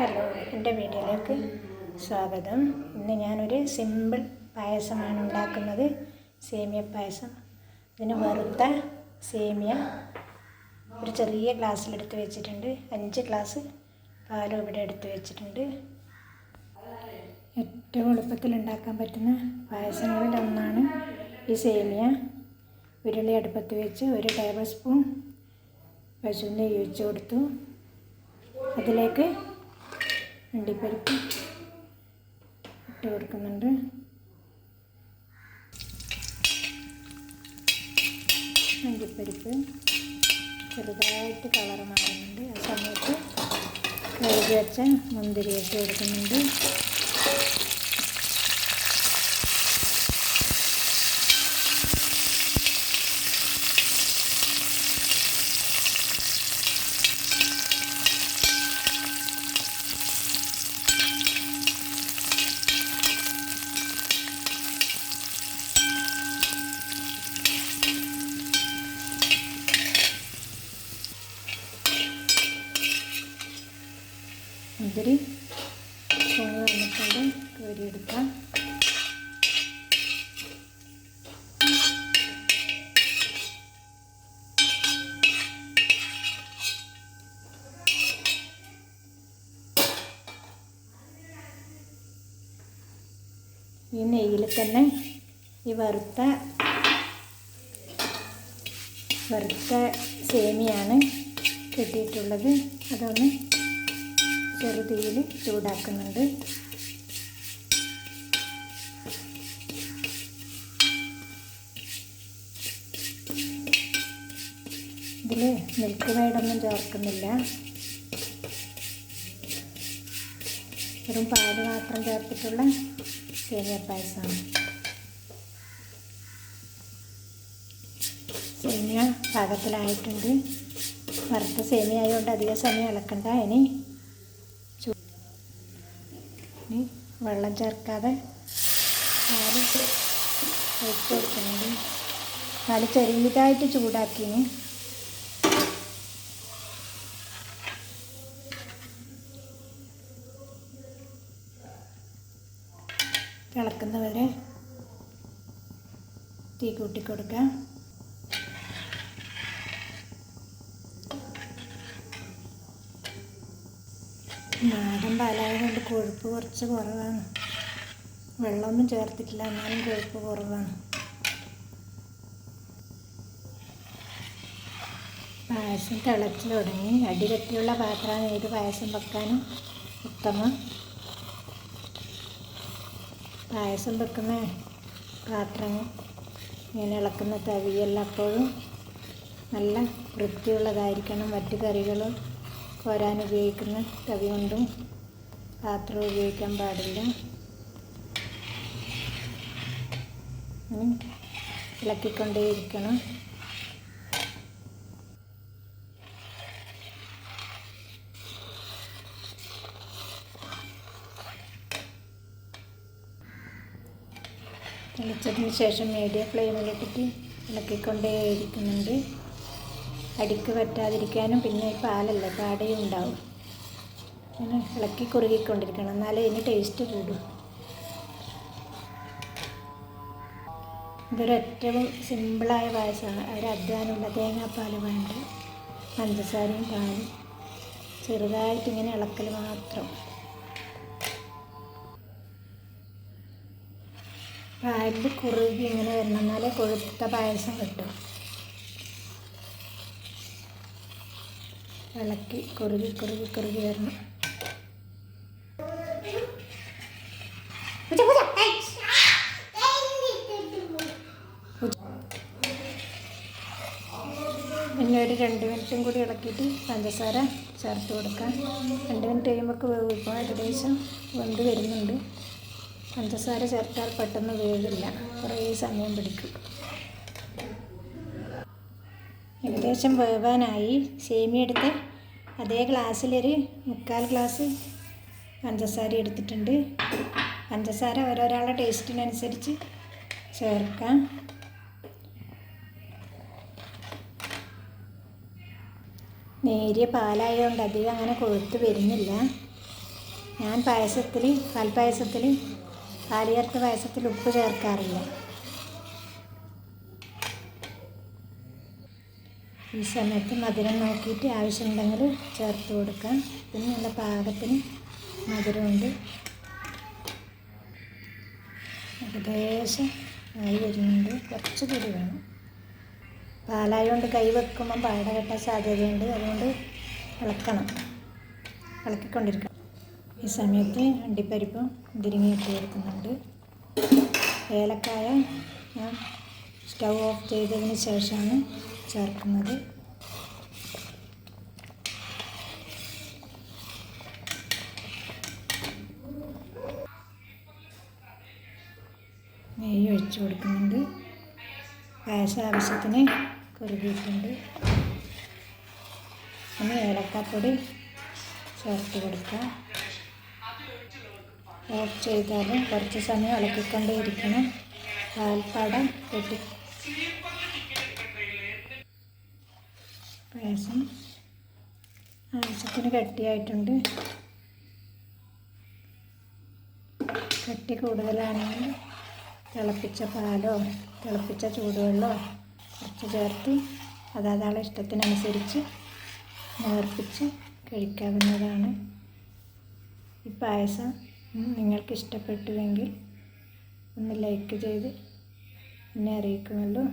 Hello എന്റെ വീഡിയോയിലേക്ക് സ്വാഗതം. ഇന്ന് ഞാനൊരു സിമ്പിൾ പായസമാണ് ഉണ്ടാക്കുന്നത്. സേമിയ പായസം. ഇതിന് വറുത്ത സേമിയ ഒരു ചെറിയ ഗ്ലാസ്സിലെടുത്ത് വെച്ചിട്ടുണ്ട്. അഞ്ച് ഗ്ലാസ് പാലും ഇവിടെ എടുത്ത് വെച്ചിട്ടുണ്ട്. ഏറ്റവും എളുപ്പത്തിൽ ഉണ്ടാക്കാൻ പറ്റുന്ന പായസങ്ങളിൽ ഒന്നാണ് ഈ സേമിയ. ഉരുളി അടുപ്പത്ത് വെച്ച് ഒരു ടേബിൾ സ്പൂൺ പശുവിന്റെ ഒഴിച്ച് കൊടുത്തു. അതിലേക്ക് അണ്ടിപ്പരിപ്പ് ഇട്ട് കൊടുക്കുന്നുണ്ട്. അണ്ടിപ്പരിപ്പ് ചെറുതായിട്ട് കളർ മാറുന്നുണ്ട്. ആ സമയത്ത് കഴുകി വെച്ച മുന്തിരി ഇട്ട് കൊടുക്കുന്നുണ്ട്. മുന്തിരി പൊങ്ങി വന്നിട്ടുണ്ട് എടുക്കാം. ഈ നെയ്യിൽ തന്നെ ഈ വറുത്ത വറുത്ത സേമിയാണ് കിട്ടിയിട്ടുള്ളത്. അതൊന്ന് ചെറുതീയിൽ ചൂടാക്കുന്നുണ്ട്. ഇതിൽ മിൽക്ക് മെയ്ഡൊന്നും ചേർക്കുന്നില്ല. വെറും പാൽ മാത്രം ചേർത്തിട്ടുള്ള സേമിയ പായസമാണ് സേമിയ പാകത്തിലായിട്ടുണ്ട്. വറുത്ത സേമിയ ആയതുകൊണ്ട് അധിക സമയം ഇളക്കണ്ട ഇനി. ഇനി വെള്ളം ചേർക്കാതെ പാൽ ഒഴിച്ച് കൊടുക്കുന്നുണ്ട്. പാൽ ചെറിയതായിട്ട് ചൂടാക്കിന് തിളക്കുന്നവരെ തീ കൂട്ടി കൊടുക്കാം നാടൻ പാലായതുകൊണ്ട് കൊഴുപ്പ് കുറച്ച് കുറവാണ്. വെള്ളമൊന്നും ചേർത്തിട്ടില്ല എന്നാലും കൊഴുപ്പ് കുറവാണ്. പായസം തിളച്ച് തുടങ്ങി. അടികട്ടിയുള്ള പാത്രമാണ് ഏത് പായസം വെക്കാനും ഉത്തമം. പായസം വെക്കുന്ന പാത്രം ഇങ്ങനെ ഇളക്കുന്ന തവിയെല്ലാം അപ്പോഴും നല്ല വൃത്തിയുള്ളതായിരിക്കണം. മറ്റു കറികൾ കോരാൻ ഉപയോഗിക്കുന്ന തവി കൊണ്ടും പാത്രം ഉപയോഗിക്കാൻ പാടില്ല. ഇളക്കിക്കൊണ്ടേയിരിക്കണം. തെളിച്ചതിന് ശേഷം മീഡിയം ഫ്ലെയിമിലിട്ടിട്ട് ഇളക്കിക്കൊണ്ടേയിരിക്കുന്നുണ്ട്. അടിക്ക് പറ്റാതിരിക്കാനും പിന്നെ പാലല്ല പാടയും ഉണ്ടാവും. അങ്ങനെ ഇളക്കി കുറുകിക്കൊണ്ടിരിക്കണം. എന്നാലേ ഇതിന് ടേസ്റ്റ് കൂടും. ഇതൊരു ഏറ്റവും സിമ്പിളായ പായസമാണ്. ഒരു അധ്വാനമുള്ള തേങ്ങാപ്പാൽ വേണ്ട പഞ്ചസാരയും പാലും. ചെറുതായിട്ട് ഇങ്ങനെ ഇളക്കൽ മാത്രം. പാലിൽ കുറുകി ഇങ്ങനെ വരണം. എന്നാലേ കൊഴുത്ത പായസം കിട്ടും. ഇളക്കി കുറുകി കുറുകി കുറുകി വരണം. പിന്നെ ഒരു രണ്ട് മിനിറ്റും കൂടി ഇളക്കിയിട്ട് പഞ്ചസാര ചേർത്ത് കൊടുക്കാം. രണ്ട് മിനിറ്റ് കഴിയുമ്പോൾ വേവിപ്പോൾ ഏകദേശം വെന്ത് വരുന്നുണ്ട്. പഞ്ചസാര ചേർത്താൽ പെട്ടെന്ന് വേവില്ല. കുറേ സമയം പിടിക്കും. ഏകദേശം വേവാനായി. സേമിയ എടുത്ത് അതേ ഗ്ലാസ്സിലൊരു മുക്കാൽ ഗ്ലാസ് പഞ്ചസാര എടുത്തിട്ടുണ്ട്. പഞ്ചസാര ഓരോരാളുടെ ടേസ്റ്റിനനുസരിച്ച് ചേർക്കാം. നേരിയ പാലായതുകൊണ്ട് അധികം അങ്ങനെ കൊഴുത്ത് വരുന്നില്ല. ഞാൻ പായസത്തിൽ പാൽപ്പായസത്തിൽ പാലിയർത്ത പായസത്തിൽ ഉപ്പ് ചേർക്കാറില്ല. ഈ സമയത്ത് മധുരം നോക്കിയിട്ട് ആവശ്യമുണ്ടെങ്കിൽ ചേർത്ത് കൊടുക്കാം. പിന്നെ നല്ല പാകത്തിന് മധുരമുണ്ട്. ഏകദേശം ആയി വരുന്നുണ്ട്. കുറച്ച് കൂടി വേണം. പാലായതുകൊണ്ട് കൈ വെക്കുമ്പം പാട കെട്ടാൻ സാധ്യതയുണ്ട്. അതുകൊണ്ട് ഇളക്കണം. ഇളക്കിക്കൊണ്ടിരിക്കണം. ഈ സമയത്ത് അണ്ടിപ്പരിപ്പും മുന്തിരിങ്ങയും ഇട്ട് കൊടുക്കുന്നുണ്ട്. ഏലക്കായ ഞാൻ സ്റ്റൗ ഓഫ് ചെയ്തതിന് ശേഷമാണ് ചേർക്കുന്നത്. നെയ്യ് ഒഴിച്ചു കൊടുക്കുന്നുണ്ട്. പായസം ആവശ്യത്തിന് കുറുകിയിട്ടുണ്ട് പിന്നെ ഏലക്കാപ്പൊടി ചേർത്ത് കൊടുക്കുക. ഓഫ് ചെയ്താലും കുറച്ച് സമയം ഇളക്കിക്കൊണ്ടേ ഇരിക്കണം പാൽപ്പാടം കെട്ടി പായസം ആവശ്യത്തിന് കട്ടിയായിട്ടുണ്ട്. കട്ടി കൂടുതലാണെങ്കിൽ തിളപ്പിച്ച പാലോ തിളപ്പിച്ച ചൂടുവെള്ളമോ കുറച്ച് ചേർത്ത് അതാതാളെ ഇഷ്ടത്തിനനുസരിച്ച് നേർപ്പിച്ച് കഴിക്കാവുന്നതാണ്. ഈ പായസം നിങ്ങൾക്ക് ഇഷ്ടപ്പെട്ടുവെങ്കിൽ ഒന്ന് ലൈക്ക് ചെയ്ത് എന്നെ അറിയിക്കുമല്ലോ.